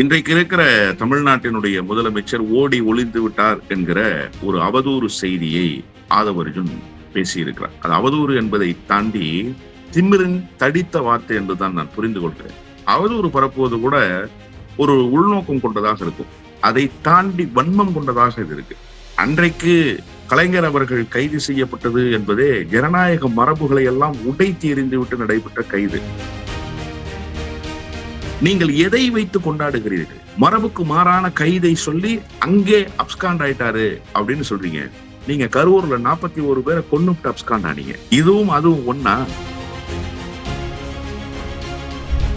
இன்றைக்கு இருக்கிற தமிழ்நாட்டினுடைய முதலமைச்சர் ஓடி ஒளிந்து விட்டார் என்கிற ஒரு அவதூறு செய்தியை ஆதவர்ஜுன் பேசியிருக்கிறார். அது அவதூறு என்பதை தாண்டி திமிரின் தடித்த வார்த்தை என்றுதான் நான் புரிந்து கொள்கிறேன். அவதூறு பரப்புவது கூட ஒரு உள்நோக்கம் கொண்டதாக இருக்கும். அதை தாண்டி வன்மம் கொண்டதாக இது இருக்கு. அன்றைக்கு கலைஞர் அவர்கள் கைது செய்யப்பட்டது என்பதே ஜனநாயக மரபுகளை எல்லாம் உடைத்து எறிந்துவிட்டு நடைபெற்ற கைது. நீங்கள் எதை வைத்து கொண்டாடுகிறீர்கள்? மரபுக்கு மாறான கைதை சொல்லி அங்கே அப்ஸ்காண்ட் ஆயிட்டாரு அப்படின்னு சொல்றீங்க. நீங்க கரூர்ல நாற்பத்தி ஒரு பேரை கொன்னுட்டு அப்ஸ்காண்ட் ஆனீங்க. இதுவும் அதுவும் ஒன்னா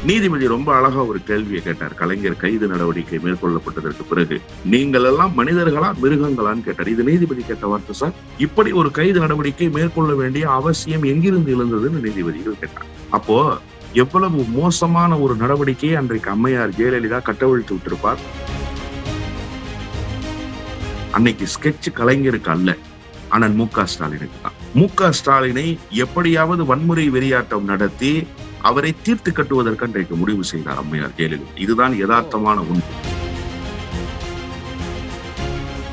நீதிபதி ரொம்ப அழகா ஒரு கேள்வியை கேட்டார். கலைஞர் கைது நடவடிக்கை மேற்கொள்ளப்பட்டதற்கு பிறகு. நீங்கள் எல்லாம் மனிதர்களா மிருகங்களான்னு கேட்டார். இது நீதிபதி கேட்ட வார்த்தை சார். இப்படி ஒரு கைது நடவடிக்கை மேற்கொள்ள வேண்டிய அவசியம் எங்கிருந்து எழுந்ததுன்னு நீதிபதிகள் கேட்டார் அப்போ எவ்வளவு மோசமான ஒரு நடவடிக்கையை அன்றைக்கு அம்மையார் ஜெயலலிதா கட்டவிழ்த்து விட்டிருப்பார்? அன்னைக்கு ஸ்கெட்ச் கலைஞருக்கு அல்ல அண்ணன் மு க ஸ்டாலினுக்கு தான். மு க ஸ்டாலினை எப்படியாவது வன்முறை வெறியாட்டம் நடத்தி அவரை தீர்த்து கட்டுவதற்கு அன்றைக்கு முடிவு செய்தார் அம்மையார் ஜெயலலிதா. இதுதான் யதார்த்தமான உண்மை.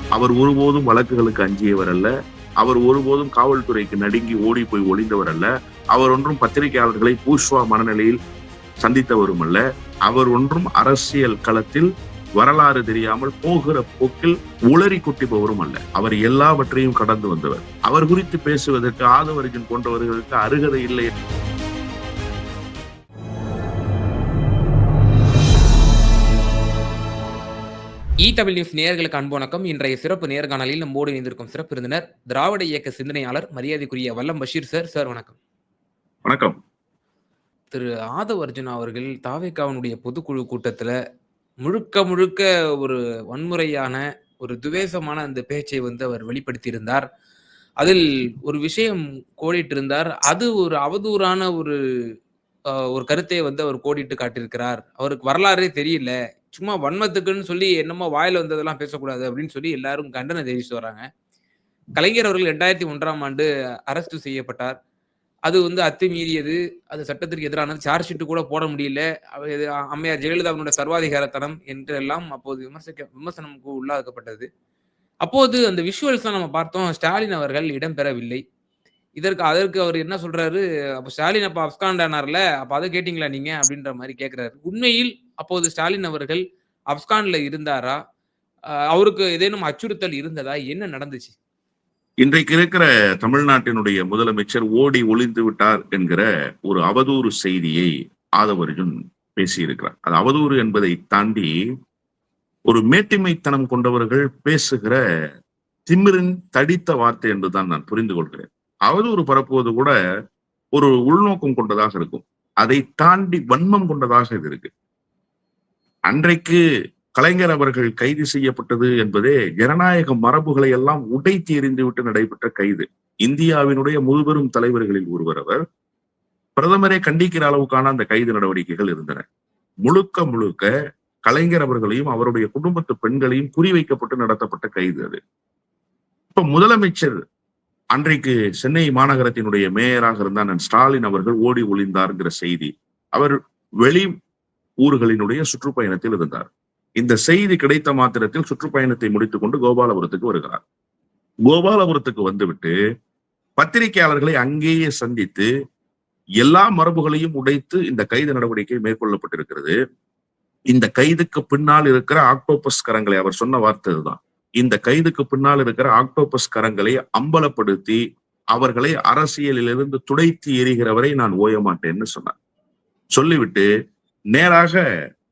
அவர் ஒருபோதும் வழக்குகளுக்கு அஞ்சியவர் அல்ல அவர் ஒருபோதும் காவல்துறைக்கு நடுங்கி ஓடி போய் ஒளிந்தவர் அல்ல அவர் ஒன்றும் பத்திரிகையாளர்களை பூஷ்வா மனநிலையில் சந்தித்தவரும் அல்ல அவர் ஒன்றும் அரசியல் களத்தில் வரலாறு தெரியாமல் போகிற போக்கில் உளறி கொட்டிப்பவரும் அல்ல அவர் எல்லாவற்றையும் கடந்து வந்தவர். அவர் குறித்து பேசுவதற்கு ஆதவர்ஜன் போன்றவர்களுக்கு அருகதை இல்லை. இ நேர்களுக்கு அன்பு இன்றைய சிறப்பு நேர்காணலில் நம்மோடு இணைந்திருக்கும் சிறப்பு விருந்தினர் திராவிட இயக்க சிந்தனையாளர் மரியாதைக்குரிய வல்லம் பஷீர் சார். சார் வணக்கம். வணக்கம். திரு ஆதவ் அர்ஜுனா அவர்கள் தாவேக்காவனுடைய பொதுக்குழு கூட்டத்துல முழுக்க முழுக்க ஒரு வன்முறையான ஒரு துவேஷமான அந்த பேச்சை வந்து அவர் வெளிப்படுத்தியிருந்தார். அதில் ஒரு விஷயம் கோடிட்டு இருந்தார் அது ஒரு அவதூறான ஒரு ஒரு கருத்தை வந்து அவர் கோடிட்டு காட்டியிருக்கிறார். அவருக்கு வரலாறே தெரியல. சும்மா வன்மத்துக்குன்னு சொல்லி என்னமோ வாயில வந்ததெல்லாம் பேசக்கூடாது அப்படின்னு சொல்லி எல்லாரும் கண்டனம் தெரிவித்து வராங்க. கலைஞர் அவர்கள் ரெண்டாயிரத்தி ஒன்றாம் ஆண்டு அரஸ்ட் செய்யப்பட்டார். அது வந்து அத்துமீறியது. அது சட்டத்திற்கு எதிரானது. சார்ஜ் ஷீட்டு கூட போட முடியல. அவ- இது அம்மையார் ஜெயலலிதாவினுடைய சர்வாதிகாரத்தனம் என்றெல்லாம் அப்போது விமர்சிக்க விமர்சனமுக்கு உள்ளாக்கப்பட்டது. அப்போது அந்த விஷுவல்ஸ் நம்ம பார்த்தோம். ஸ்டாலின் அவர்கள் இடம்பெறவில்லை. இதற்கு அதற்கு அவர் என்ன சொல்றாரு? அப்போ ஸ்டாலின் அப்போ அப்ஸ்காண்ட் ஆனார்ல அதை கேட்டீங்களா நீங்க? அப்படின்ற மாதிரி கேட்கிறாரு உண்மையில் அப்போது ஸ்டாலின் அவர்கள் அப்ஸ்கான்ல இருந்தாரா? அவருக்கு ஏதேனும் அச்சுறுத்தல் இருந்ததா? என்ன நடந்துச்சு? இன்றைக்கு இருக்கிற தமிழ்நாட்டினுடைய முதலமைச்சர் ஓடி ஒளிந்து விட்டார் என்கிற ஒரு அவதூறு செய்தியை ஆதவர்ஜுன் பேசியிருக்கிறார். அது அவதூறு என்பதை தாண்டி ஒரு மேட்டிமைத்தனம் கொண்டவர்கள் பேசுகிற திமிரின் தடித்த வார்த்தை என்றுதான் நான் புரிந்து கொள்கிறேன். அவதூறு பரப்புவது கூட ஒரு உள்நோக்கம் கொண்டதாக இருக்கும். அதை தாண்டி வன்மம் கொண்டதாக இது இருக்கு. அன்றைக்கு கலைஞர் அவர்கள் கைது செய்யப்பட்டது என்பதே ஜனநாயக மரபுகளை எல்லாம் உடைத்து எறிந்துவிட்டு நடைபெற்ற கைது. இந்தியாவினுடைய முதுபெரும் தலைவர்களில் ஒருவர் அவர். பிரதமரை கண்டிக்கிற அளவுக்கான அந்த கைது நடவடிக்கைகள் இருந்தன. முழுக்க முழுக்க கலைஞர் அவர்களையும் அவருடைய குடும்பத்து பெண்களையும் குறிவைக்கப்பட்டு நடத்தப்பட்ட கைது அது. இப்ப முதலமைச்சர் அன்றைக்கு சென்னை மாநகரத்தினுடைய மேயராக இருந்த ஸ்டாலின் அவர்கள் ஓடி ஒளிந்தார்ங்கிற செய்தி. அவர் வெளி ஊர்களினுடைய சுற்றுப்பயணத்தில் இருந்தார். இந்த செய்தி கிடைத்த மாத்திரத்தில் சுற்றுப்பயணத்தை முடித்துக் கொண்டு கோபாலபுரத்துக்கு வருகிறார். கோபாலபுரத்துக்கு வந்துவிட்டு பத்திரிகையாளர்களை அங்கேயே சந்தித்து எல்லா மரபுகளையும் உடைத்து இந்த கைது நடவடிக்கை மேற்கொள்ளப்பட்டிருக்கிறது. இந்த கைதுக்கு பின்னால் இருக்கிற ஆக்டோபஸ் கரங்களை அவர் சொன்ன வார்த்தை இதுதான். இந்த கைதுக்கு பின்னால் இருக்கிற ஆக்டோபஸ் கரங்களை அம்பலப்படுத்தி அவர்களை அரசியலிலிருந்து துடைத்து எறிகிறவரை நான் ஓய மாட்டேன்னு சொன்னார். சொல்லிவிட்டு நேராக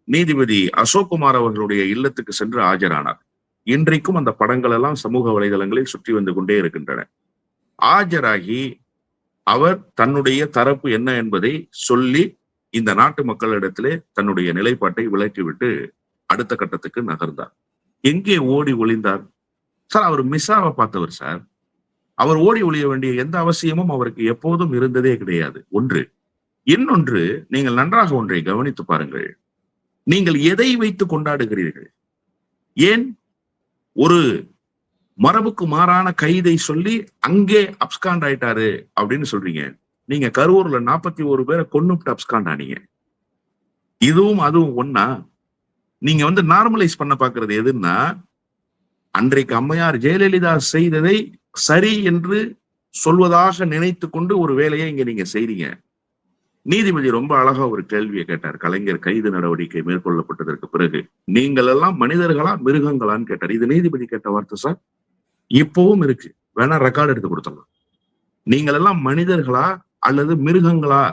நீதிபதி அசோக்குமார் அவர்களுடைய இல்லத்துக்கு சென்று ஆஜரானார். இன்றைக்கும் அந்த படங்கள் எல்லாம் சமூக வலைதளங்களில் சுற்றி வந்து கொண்டே இருக்கின்றன. ஆஜராகி அவர் தன்னுடைய தரப்பு என்ன என்பதை சொல்லி இந்த நாட்டு மக்களிடத்திலே தன்னுடைய நிலைப்பாட்டை விளக்கிவிட்டு அடுத்த கட்டத்துக்கு நகர்ந்தார். எங்கே ஓடி ஒளிந்தார்? சார் அவர் மிஸ்ஸாவை பார்த்தவர் சார். அவர் ஓடி ஒளிய வேண்டிய எந்த அவசியமும் அவருக்கு எப்போதும் இருந்ததே கிடையாது. ஒன்று. இன்னொன்று நீங்கள் நன்றாக ஒன்றை கவனித்து பாருங்கள். நீங்கள் எதை வைத்து கொண்டாடுகிறீர்கள்? ஏன்? ஒரு மரபுக்கு மாறான கைதை சொல்லி அங்கே அப்ஸ்காண்ட் ஆயிட்டாரு அப்படின்னு சொல்றீங்க. நீங்க கரூர்ல நாற்பத்தி ஒரு பேரை கொன்னுட்டு அப்ஸ்காண்ட் ஆனீங்க. இதுவும் அதுவும் ஒன்னா நீங்க வந்து நார்மலைஸ் பண்ண பாக்குறது எதுன்னா அன்றைக்கு அம்மையார் ஜெயலலிதா செய்ததை சரி என்று சொல்வதாக நினைத்து கொண்டு ஒரு வேலையை இங்க நீங்க செய்றீங்க. நீதிபதி ரொம்ப அழகா ஒரு கேள்வியை கேட்டார். கலைஞர் கைது நடவடிக்கை மேற்கொள்ளப்பட்டதற்கு பிறகு நீங்கள் எல்லாம் மனிதர்களா மிருகங்களான்னு கேட்டார். இது நீதிபதி கேட்ட வார்த்தை சார். இப்பவும் இருக்கு. வேணா ரெக்கார்டு எடுத்து கொடுத்தலாம் நீங்கள் எல்லாம் மனிதர்களா அல்லது மிருகங்களா?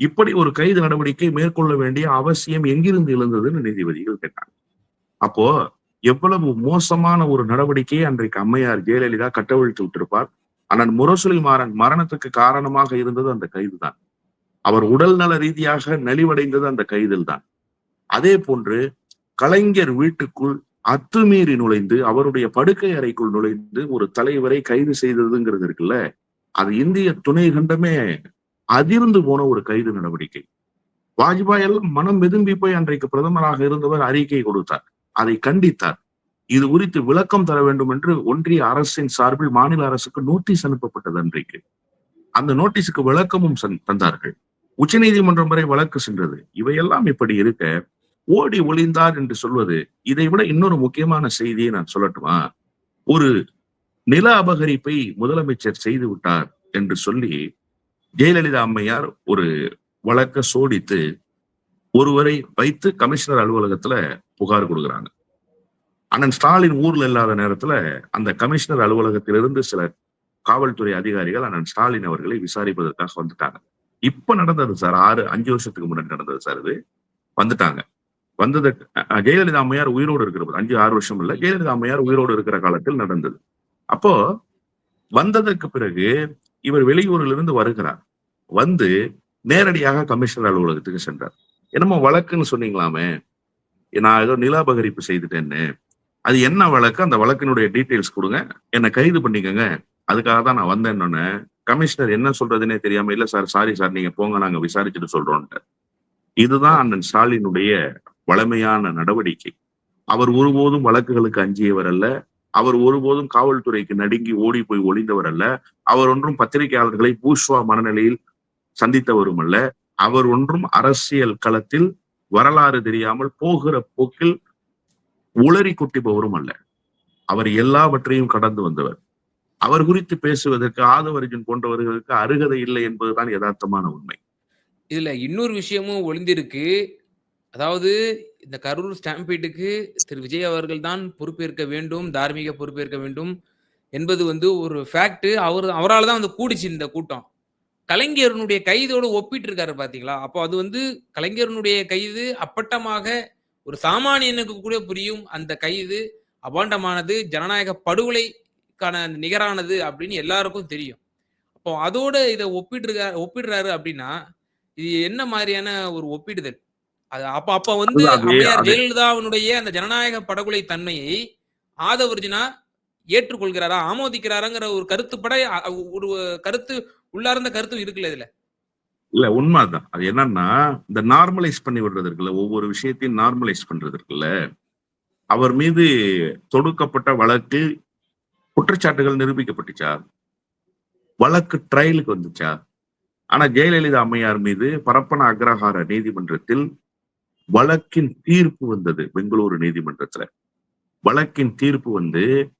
இப்படி ஒரு கைது நடவடிக்கை மேற்கொள்ள வேண்டிய அவசியம் எங்கிருந்து எழுந்ததுன்னு நீதிபதிகள் கேட்டாங்க. அப்போ எவ்வளவு மோசமான ஒரு நடவடிக்கையை அன்றைக்கு அம்மையார் ஜெயலலிதா கட்டவிழ்த்து விட்டிருப்பார். அண்ணன் முரசொலி மாறன் மரணத்துக்கு காரணமாக இருந்தது அந்த கைதுதான். அவர் உடல் நல ரீதியாக நலிவடைந்தது அந்த கைதில் தான் அதே போன்று கலைஞர் வீட்டுக்குள் அத்துமீறி நுழைந்து அவருடைய படுக்கை அறைக்குள் நுழைந்து ஒரு தலைவரை கைது செய்ததுங்கிறது இருக்குல்ல அது இந்திய துணை கண்டமே அதிர்ந்து போன ஒரு கைது நடவடிக்கை. வாஜ்பாய் எல்லாம் மனம் வெதும்பி போய் அன்றைக்கு பிரதமராக இருந்தவர் அறிக்கை கொடுத்தார் அதை கண்டித்தார். இது குறித்து விளக்கம் தர வேண்டும் என்று ஒன்றிய அரசின் சார்பில் மாநில அரசுக்கு நோட்டீஸ் அனுப்பப்பட்டது அன்றைக்கு. அந்த நோட்டீஸுக்கு விளக்கமும் சந்- தந்தார்கள். உச்சநீதிமன்றம் வரை வழக்கு சென்றது. இவையெல்லாம் இப்படி இருக்க ஓடி ஒளிந்தார் என்று சொல்வது இதை விட இன்னொரு முக்கியமான செய்தியை நான் சொல்லட்டுமா? ஒரு நில அபகரிப்பை முதலமைச்சர் செய்து விட்டார் என்று சொல்லி ஜெயலலிதா அம்மையார் ஒரு வழக்க சோடித்து ஒருவரை வைத்து கமிஷனர் அலுவலகத்துல புகார் கொடுக்குறாங்க. அண்ணன் ஸ்டாலின் ஊர்ல இல்லாத நேரத்துல அந்த கமிஷனர் அலுவலகத்திலிருந்து சில காவல்துறை அதிகாரிகள் அண்ணன் ஸ்டாலின் அவர்களை விசாரிப்பதற்காக வந்துட்டாங்க. இப்ப நடந்தது சார் ஆறு அஞ்சு வருஷத்துக்கு முன்னாடி நடந்தது சார் இது. வந்துட்டாங்க. வந்தது ஜெயலலிதா அம்மையார் உயிரோடு இருக்கிற போது, அஞ்சு ஆறு வருஷம் இல்ல ஜெயலலிதா அம்மையார் உயிரோடு இருக்கிற காலத்தில் நடந்தது. அப்போ வந்ததற்கு பிறகு இவர் வெளியூரிலிருந்து வருகிறார். வந்து நேரடியாக கமிஷனர் அலுவலகத்துக்கு சென்றார். என்னமோ வழக்குன்னு சொன்னீங்களாமே. நான் ஏதோ நிலாபகரிப்பு செய்துட்டேன்னு. அது என்ன வழக்கு? அந்த வழக்கினுடைய டீட்டெயில்ஸ் கொடுங்க. என்னை கைது பண்ணிக்கோங்க. அதுக்காக தான் நான் வந்தேன்னு கமிஷனர் என்ன சொல்றதுன்னே தெரியாம இல்ல சார் சாரி சார் நீங்க போங்க நாங்க விசாரிச்சுட்டு சொல்றோம்ட்டு இதுதான் அண்ணன் ஸ்டாலினுடைய வளமையான நடவடிக்கை. அவர் ஒருபோதும் வழக்குகளுக்கு அஞ்சியவர் அல்ல. அவர் ஒருபோதும் காவல்துறைக்கு நடுங்கி ஓடி போய் ஒளிந்தவர் அல்ல. அவர் ஒன்றும் பத்திரிகையாளர்களை பூஷ்வா மனநிலையில் சந்தித்தவரும் அல்ல. அவர் ஒன்றும் அரசியல் களத்தில் வரலாறு தெரியாமல் போகிற போக்கில் உளறி குட்டிபவரும் அல்ல. அவர் எல்லாவற்றையும் கடந்து வந்தவர். அவர் குறித்து பேசுவதற்கு ஆதவர்ஜுன் போன்றவர்களுக்கு அருகதை இல்லை என்பதுதான் யதார்த்தமான உண்மை. இதுல இன்னொரு விஷயமும் ஒளிந்திருக்கு. அதாவது இந்த கரூர் ஸ்டாம்பீட்டுக்கு திரு. விஜய் அவர்கள் தான் பொறுப்பேற்க வேண்டும் தார்மீக பொறுப்பேற்க வேண்டும் என்பது வந்து ஒரு ஃபேக்ட் அவர் அவரால் தான் வந்து கூடிச்சு இந்த கூட்டம். கலைஞரனுடைய கைதோடு ஒப்பிட்டு இருக்காரு பாத்தீங்களா? அப்போ அது வந்து கலைஞரனுடைய கைது அப்பட்டமாக ஒரு சாமானியனுக்கு கூட புரியும். அந்த கைது அபாண்டமானது. ஜனநாயக படுகொலை படுகொலைக்கான நிகரானது அப்படின்னு எல்லாருக்கும் தெரியும். அப்போ அதோட இதை ஒப்பிட்டு ஒப்பிடுறாரு அப்படின்னா இது என்ன மாதிரியான ஒரு ஒப்பிடுதல்? அது அப்ப அப்ப வந்து அம்மையார் ஜெயலலிதாவினுடைய அந்த ஜனநாயக படுகொலை தன்மையை ஆதவர்ஜுனா ஏற்றுக்கொள்கிறாரா ஆமோதிக்கிறாராங்கிற ஒரு கருத்துப்பட அ- ஒரு கருத்து உள்ளார்ந்த கருத்தும் இருக்குல்ல இதுல? இல்ல உண்மைதான். அது என்னன்னா இந்த நார்மலைஸ் பண்ணி விடுறது இருக்குல்ல ஒவ்வொரு விஷயத்தையும் நார்மலைஸ் பண்றது இருக்குல்ல அவர் மீது தொடுக்கப்பட்ட வழக்கு குற்றச்சாட்டுகள் நிரூபிக்கப்பட்டுச்சா? வழக்கு ட்ரையலுக்கு வந்துச்சா? ஆனா ஜெயலலிதா அம்மையார் மீது பரப்பன அக்ரஹார நீதிமன்றத்தில் வழக்கின் தீர்ப்பு வந்தது பெங்களூரு நீதிமன்றத்துல. வழக்கின் தீர்ப்பு வந்து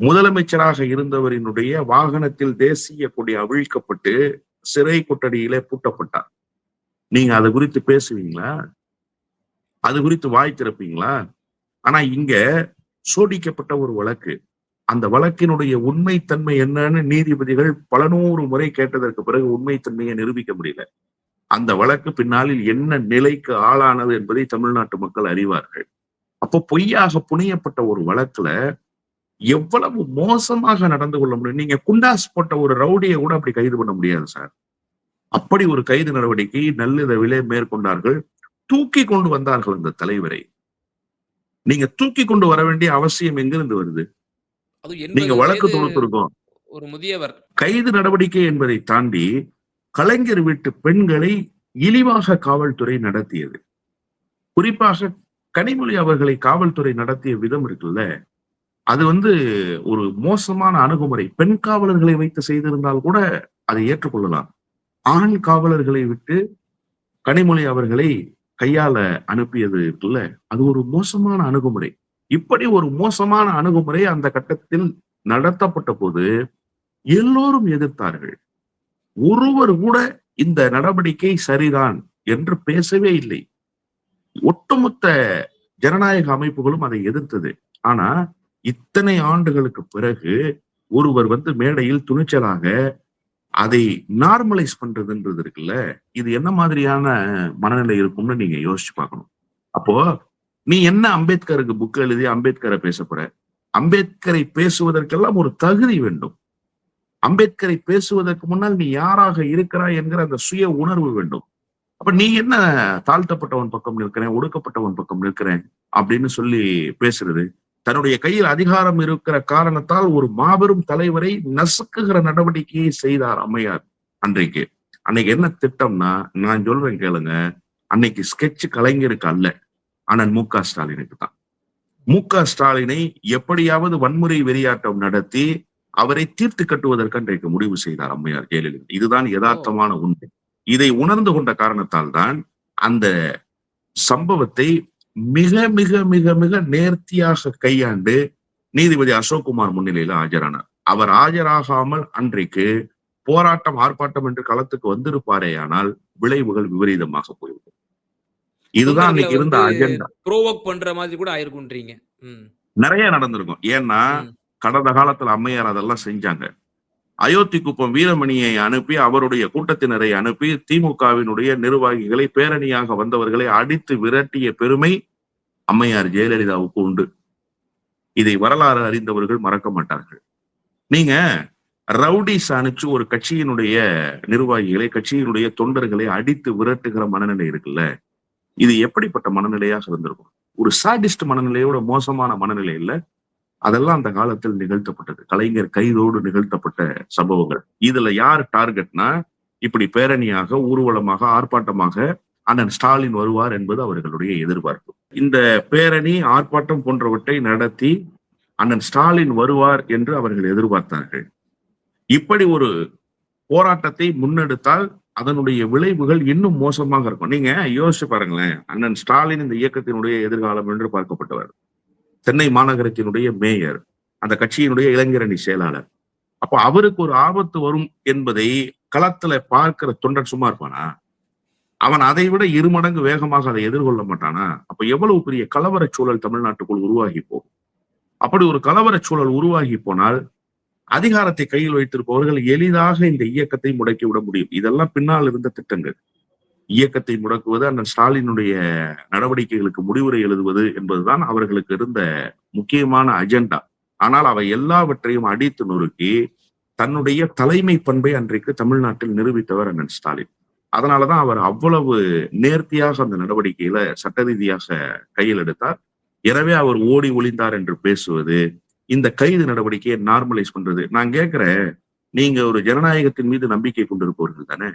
முதலமைச்சராக இருந்தவரினுடைய வாகனத்தில் தேசிய கொடி அவிழ்க்கப்பட்டு சிறை கொட்டடியிலே பூட்டப்பட்டார். நீங்க அது குறித்து பேசுவீங்களா? அது குறித்து வாய் திறப்பீங்களா? ஆனா இங்க சோடிக்கப்பட்ட ஒரு வழக்கு. அந்த வழக்கினுடைய உண்மைத்தன்மை என்னன்னு நீதிபதிகள் பல நூறு முறை கேட்டதற்கு பிறகு உண்மைத்தன்மையை நிரூபிக்க முடியல. அந்த வழக்கு பின்னாளில் என்ன நிலைக்கு ஆளானது என்பதை தமிழ்நாட்டு மக்கள் அறிவார்கள். அப்போ பொய்யாக புனையப்பட்ட ஒரு வழக்குல எவ்வளவு மோசமாக நடந்து கொள்ள முடியும்? நீங்க குண்டாஸ் போட்ட ஒரு ரவுடியை கூட அப்படி கைது பண்ண முடியாது சார். அப்படி ஒரு கைது நடவடிக்கை நல்லிதவிலே மேற்கொண்டார்கள். தூக்கி கொண்டு வந்தார்கள் அந்த தலைவரை. நீங்க தூக்கி கொண்டு வர வேண்டிய அவசியம் எங்கிருந்து வருது? நீங்க வழக்கு தொடுத்திருக்கோம். ஒரு முதியவர். கைது நடவடிக்கை என்பதை தாண்டி கலைஞர் வீட்டு பெண்களை இழிவாக காவல்துறை நடத்தியது. குறிப்பாக கனிமொழி அவர்களை காவல்துறை நடத்திய விதம் இருக்குல்ல அது வந்து ஒரு மோசமான அணுகுமுறை. பெண் காவலர்களை வைத்து செய்திருந்தால் கூட அதை ஏற்றுக்கொள்ளலாம். ஆண் காவலர்களை விட்டு கனிமொழி அவர்களை கையால அனுப்பியது இருக்குல்ல அது ஒரு மோசமான அணுகுமுறை. இப்படி ஒரு மோசமான அணுகுமுறை அந்த கட்டத்தில் நடத்தப்பட்ட போது எல்லோரும் எதிர்த்தார்கள். ஒருவர் கூட இந்த நடவடிக்கை சரிதான் என்று பேசவே இல்லை. ஒட்டுமொத்த ஜனநாயக அமைப்புகளும் அதை எதிர்த்தது. ஆனா இத்தனை ஆண்டுகளுக்கு பிறகு ஒருவர் வந்து மேடையில் துணிச்சலாக அதை நார்மலைஸ் பண்றதுன்றது இருக்குல்ல இது என்ன மாதிரியான மனநிலை இருக்கும்னு நீங்க யோசிச்சு பார்க்கணும். அப்போ நீ என்ன அம்பேத்கருக்கு புக் எழுதி அம்பேத்கரை பேச போற? அம்பேத்கரை பேசுவதற்கெல்லாம் ஒரு தகுதி வேண்டும். அம்பேத்கரை பேசுவதற்கு முன்னால் நீ யாராக இருக்கிறாய் என்கிற அந்த சுய உணர்வு வேண்டும். அப்ப நீ என்ன தாழ்த்தப்பட்டவன் பக்கம் நிற்கிறேன் ஒடுக்கப்பட்டவன் பக்கம் நிற்கிறேன் அப்படின்னு சொல்லி பேசுறது. தன்னுடைய கையில் அதிகாரம் இருக்கிற காரணத்தால் ஒரு மாபெரும் தலைவரை நசுக்குகிற நடவடிக்கையை செய்தார் அம்மையார் அன்றைக்கு. அன்னைக்கு என்ன திட்டம்னா நான் சொல்றேன் கேளுங்க அன்னைக்கு ஸ்கெட்ச் கலைஞருக்கு அல்ல. ஆனால் மு க ஸ்டாலினுக்கு தான். மு க ஸ்டாலினை எப்படியாவது வன்முறை வெறியாட்டம் நடத்தி அவரை தீர்த்து கட்டுவதற்கு அன்றைக்கு முடிவு செய்தார் அம்மையார் ஜெயலலிதா. இதுதான் யதார்த்தமான உண்மை. இதை உணர்ந்து கொண்ட காரணத்தால் தான் அந்த சம்பவத்தை மிக மிக மிக மிக நேர்த்தியாக கையாண்டு நீதிபதி அசோக்குமார் முன்னிலையில ஆஜரானார். அவர் ஆஜராகாமல் அன்றைக்கு போராட்டம் ஆர்ப்பாட்டம் என்று களத்துக்கு வந்திருப்பாரே ஆனால் விளைவுகள் விபரீதமாக போய்விடும். இதுதான் அன்னைக்கு இருந்த அஜெண்டா ப்ரோவோக் பண்ற மாதிரி கூட ஆயிருக்குன்றீங்க. ம், நிறைய நடந்திருக்கும். ஏன்னா. கடந்த காலத்துல அம்மையார் அதெல்லாம் செஞ்சாங்க. அயோத்தி குப்பம் வீரமணியை அனுப்பி அவருடைய கூட்டத்தினரை அனுப்பி திமுகவினுடைய நிர்வாகிகளை பேரணியாக வந்தவர்களை அடித்து விரட்டிய பெருமை அம்மையார் ஜெயலலிதாவுக்கு உண்டு. இதை வரலாறு அறிந்தவர்கள் மறக்க மாட்டார்கள். நீங்க ரவுடிஸ் அனுப்பிச்சு ஒரு கட்சியினுடைய நிர்வாகிகளை கட்சியினுடைய தொண்டர்களை அடித்து விரட்டுகிற மனநிலை இருக்குல்ல? இது எப்படிப்பட்ட மனநிலையாக இருந்திருக்கும்? ஒரு சாடிஸ்ட் மனநிலையோட மோசமான மனநிலை இல்ல. அதெல்லாம் அந்த காலத்தில் நிகழ்த்தப்பட்டது. கலைஞர் கைதோடு நிகழ்த்தப்பட்ட சம்பவங்கள். இதுல யார் டார்கெட்னா இப்படி பேரணியாக ஊர்வலமாக ஆர்ப்பாட்டமாக அண்ணன் ஸ்டாலின் வருவார் என்பது அவர்களுடைய எதிர்பார்ப்பு. இந்த பேரணி ஆர்ப்பாட்டம் போன்றவற்றை நடத்தி அண்ணன் ஸ்டாலின் வருவார் என்று அவர்கள் எதிர்பார்த்தார்கள். இப்படி ஒரு போராட்டத்தை முன்னெடுத்தால் அதனுடைய விளைவுகள் இன்னும் மோசமாக இருக்கும். நீங்க யோசிச்சு பாருங்களேன். அண்ணன் ஸ்டாலின் இந்த இயக்கத்தினுடைய எதிர்காலம் என்று பார்க்கப்பட்டவர். சென்னை மாநகரத்தினுடைய மேயர். அந்த கட்சியினுடைய இளைஞரணி செயலாளர். அப்ப அவருக்கு ஒரு ஆபத்து வரும் என்பதை களத்துல பார்க்கிற தொண்டர் சும்மா இருப்பானா? அவன் அதை விட இருமடங்கு வேகமாக அதை எதிர்கொள்ள மாட்டானா? அப்ப எவ்வளவு பெரிய கலவர சூழல் தமிழ்நாட்டுக்குள் உருவாகி போகும்? அப்படி ஒரு கலவர சூழல் உருவாகி போனால் அதிகாரத்தை கையில் வைத்திருப்பவர்கள் எளிதாக இந்த இயக்கத்தை முடக்கி விட முடியும். இதெல்லாம் பின்னால் இருந்த திட்டங்கள். இயக்கத்தை முடக்குவது அண்ணன் ஸ்டாலினுடைய நடவடிக்கைகளுக்கு முடிவுரை எழுதுவது என்பதுதான் அவர்களுக்கு இருந்த முக்கியமான அஜெண்டா. ஆனால் அவை எல்லாவற்றையும் அடித்து நொறுக்கி தன்னுடைய தலைமை பண்பை அன்றைக்கு தமிழ்நாட்டில் நிரூபித்தவர் அண்ணன் ஸ்டாலின். அதனாலதான் அவர் அவ்வளவு நேர்த்தியாக அந்த நடவடிக்கையில சட்ட ரீதியாக கையில் எடுத்தார். எனவே அவர் ஓடி ஒளிந்தார் என்று பேசுவது இந்த கைது நடவடிக்கையை நார்மலைஸ் பண்றது. நான் கேட்கிறேன் நீங்க ஒரு ஜனநாயகத்தின் மீது நம்பிக்கை கொண்டிருப்பவர்கள் தானே?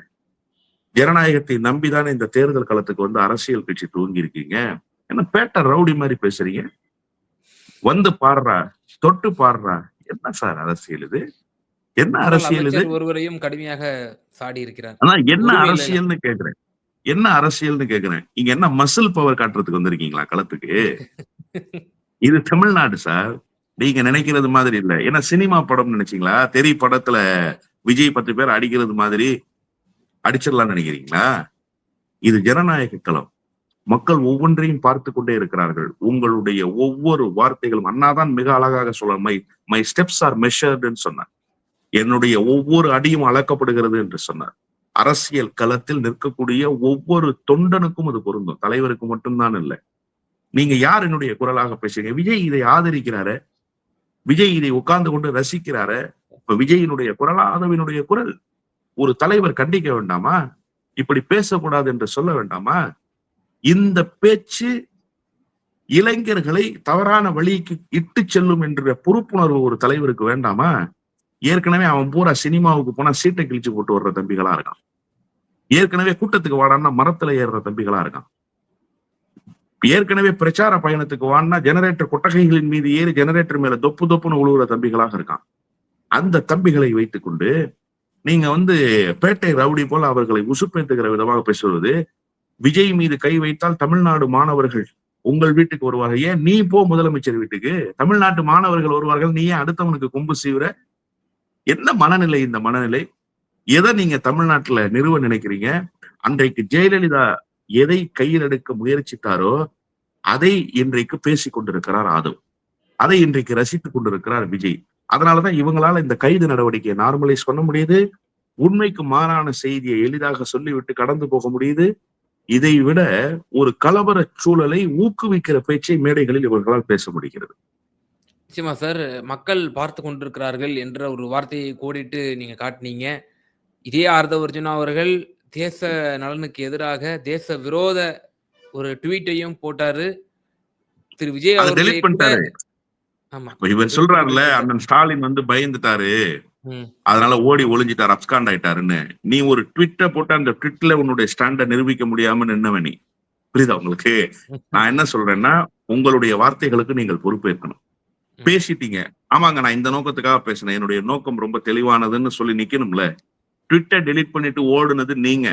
ஜனநாயகத்தை நம்பிதானே இந்த தேர்தல் களத்துக்கு வந்து அரசியல் கட்சி துவங்கி இருக்கீங்க? என்ன பேட்ட ரவுடி மாதிரி பேசுறீங்க? வந்து பாடுறா தொட்டு பாடுறா. என்ன சார் அரசியல் இது? என்ன அரசியல் இது? ஒருவரையும் கடுமையாக சாடி இருக்கிறார். அதான் என்ன? அரசியல்னு கேக்குறேன். என்ன அரசியல்னு கேக்குறேன். இங்க என்ன மசில் பவர் காட்டுறதுக்கு வந்திருக்கீங்களா களத்துக்கு? இது தமிழ்நாடு சார். நீங்க நினைக்கிறது மாதிரி இல்ல. ஏன்னா சினிமா படம் நினைச்சீங்களா? தெரி படத்துல விஜய் பத்து பேர் அடிக்கிறது மாதிரி அடிச்சிடலாம்னு நினைக்கிறீங்களா? இது ஜனநாயக களம். மக்கள் ஒவ்வொன்றையும் பார்த்து கொண்டே இருக்கிறார்கள். உங்களுடைய ஒவ்வொரு வார்த்தைகளும் அண்ணாதான் மிக அழகாக சொல்ல மை மை ஸ்டெப்ஸ் ஆர் மெஷர்டுன்னு சொன்னார். என்னுடைய ஒவ்வொரு அடியும் அளக்கப்படுகிறது என்று சொன்னார். அரசியல் களத்தில் நிற்கக்கூடிய ஒவ்வொரு தொண்டனுக்கும் அது பொருந்தும். தலைவருக்கு மட்டும்தான் இல்லை. நீங்க யார் என்னுடைய குரலாக பேசுறீங்க? விஜய் இதை ஆதரிக்கிறாரு. விஜய் இதை உட்கார்ந்து கொண்டு ரசிக்கிறாரு? இப்ப விஜயினுடைய குரலா ஆதவினுடைய குரல். ஒரு தலைவர் கண்டிக்க வேண்டாமா? இப்படி பேசக்கூடாது என்று சொல்ல வேண்டாமா? இந்த பேச்சு இளைஞர்களை தவறான வழிக்கு இட்டு செல்லும் என்ற பொறுப்புணர்வு ஒரு தலைவருக்கு வேண்டாமா? ஏற்கனவே அவன் பூரா சினிமாவுக்கு போனா சீட்டை கிழிச்சு போட்டு வர்ற தம்பிகளா இருக்கான். ஏற்கனவே கூட்டத்துக்கு வாடான்னா மரத்துல ஏறுற தம்பிகளா இருக்கான். ஏற்கனவே பிரச்சார பயணத்துக்கு வான்னா ஜெனரேட்டர் கொட்டகைகளின் மீது ஏறி ஜெனரேட்டர் மேல தொப்பு தொப்புன்னு உழுவுற தம்பிகளாக இருக்கான். அந்த தம்பிகளை வைத்துக்கொண்டு நீங்க வந்து பேட்டை ரவுடி போல அவர்களை உசுப்பேத்துகிற விதமாக பேசுவது விஜய் மீது கை வைத்தால் தமிழ்நாடு மாணவர்கள் உங்கள் வீட்டுக்கு வருவார்கள். ஏன் நீ போ முதலமைச்சர் வீட்டுக்கு? தமிழ்நாட்டு மாணவர்கள் வருவார்கள். நீ ஏன் அடுத்தவனுக்கு கொம்பு சீவுற? என்ன மனநிலை இந்த மனநிலை? எதை நீங்க தமிழ்நாட்டுல நிறுவ நினைக்கிறீங்க? அன்றைக்கு ஜெயலலிதா எதை கையில் எடுக்க முயற்சித்தாரோ அதை இன்றைக்கு பேசிக் கொண்டிருக்கிறார் ஆதவ். அதை இன்றைக்கு ரசித்துக் கொண்டிருக்கிறார் விஜய். அதனாலதான் இவங்களால இந்த கைது நடவடிக்கையை நார்மலைஸ் பண்ண முடியுது. உண்மைக்கு மாறான செய்தியை எளிதாக சொல்லிவிட்டு கடந்து போக முடியுது. இதை விட ஒரு கலவர சூழலை ஊக்குவிக்கிற பேச்சை மேடைகளில் இவர்களால் பேச முடிகிறது. நிச்சயமா சார். மக்கள் பார்த்து கொண்டிருக்கிறார்கள் என்ற ஒரு வார்த்தையை கோடிட்டு நீங்க காட்டுனீங்க. இதே ஆர்தவர்ஜுனா அவர்கள் தேச நலனுக்கு எதிராக தேச விரோத ஒரு ட்வீட்டையும் போட்டாரு. திரு விஜய் அவர்களை ஆமா. இவர் சொல்றாருல அண்ணன் ஸ்டாலின் வந்து பயந்துட்டாரு. அதனால ஓடி ஒளிஞ்சிட்டாரு அப்ஸ்காண்ட் ஆயிட்டாருன்னு. நீ ஒரு ட்விட்ட போட்டு அந்த ட்விட்ல உன்னுடைய ஸ்டாண்ட நிரூபிக்க முடியாம நின்னவ நீ. புரியுதா உங்களுக்கு? நான் என்ன சொல்றேன்னா உங்களுடைய வார்த்தைகளுக்கு நீங்கள் பொறுப்பேற்கணும். பேசிட்டீங்க. ஆமாங்க நான் இந்த நோக்கத்துக்காக பேசினேன். என்னுடைய நோக்கம் ரொம்ப தெளிவானதுன்னு சொல்லி நிக்கணும்ல. ட்விட்டர் டெலீட் பண்ணிட்டு ஓடுனது நீங்க.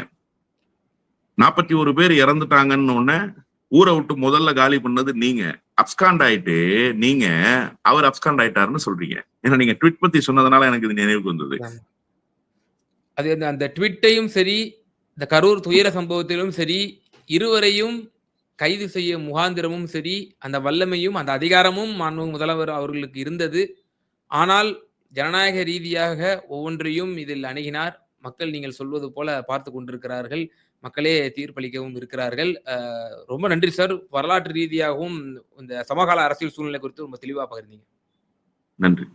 நாற்பத்தி ஒரு பேர் இறந்துட்டாங்கன்னு உடனே ஊரை விட்டு முதல்ல காலி பண்ணது நீங்க அப்ஸ்காண்ட் ஆயிட்டு நீங்க அவர் அப்ஸ்காண்ட் ஆயிட்டாருன்னு சொல்றீங்க ஏன்னா நீங்க ட்விட் பத்தி சொன்னதுனால எனக்கு இது நினைவுக்கு வந்தது அது அந்த ட்விட்டையும் ட்வீட்டையும் சரி, இந்த கரூர் துயர சம்பவத்திலும் சரி, இருவரையும் கைது செய்ய முகாந்திரமும் சரி, அந்த வல்லமையும், அந்த அதிகாரமும் மாண்பு முதல்வர் அவர்களுக்கு இருந்தது. ஆனால் ஜனநாயக ரீதியாக ஒவ்வொன்றையும் இதில் அணுகினார். மக்கள் நீங்கள் சொல்வது போல பார்த்துக் கொண்டிருக்கிறார்கள். மக்களே தீர்ப்பளிக்கவும் இருக்கிறார்கள். ரொம்ப நன்றி சார். வரலாற்று ரீதியாகவும் இந்த சமகால அரசியல் சூழ்நிலை குறித்து ரொம்ப தெளிவாக பகிர்ந்தீங்க. நன்றி